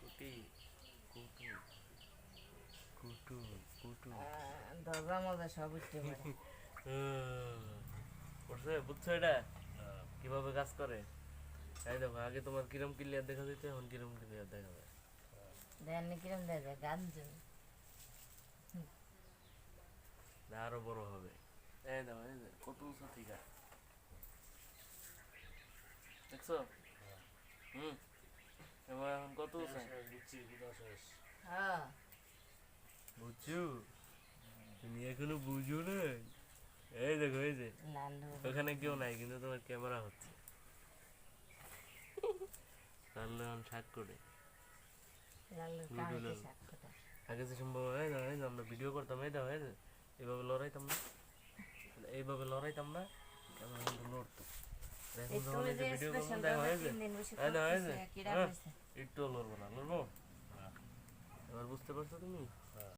কুটি কুটু কুটু কুটু। দরজা মজা সব উঠতে পারে। বুঝছ বুঝছ এটা? কীভাবে কাজ করে? এই দেখো আগে তোমার কিরম ক্লিয়ার দেখা যেত এখন কিরম ক্লিয়ার দেখা যায়? দেন কিরম দেয় যায়? গান আরও বড় হবে। এই দেখো এই যে কত উঁচু থিকা দেখছ? হুম। এবার এখন কত হ্যাঁ। বুঝছ? তুমি এখনও বুঝো না এই দেখো এই যে। ওখানে কেউ নাই কিন্তু তোমার ক্যামেরা হচ্ছে। তাহলে এখন শাক করে আগে যে সম্ভব হয় না এই যে আমরা ভিডিও করতাম এই দাও যে। এইভাবে লড়াইতাম না। এইভাবে লড়াইতাম না ক্যামেরা কিন্তু লড়তো একটু লড়বো না লড়বো? এবার বুঝতে পারছ তুমি?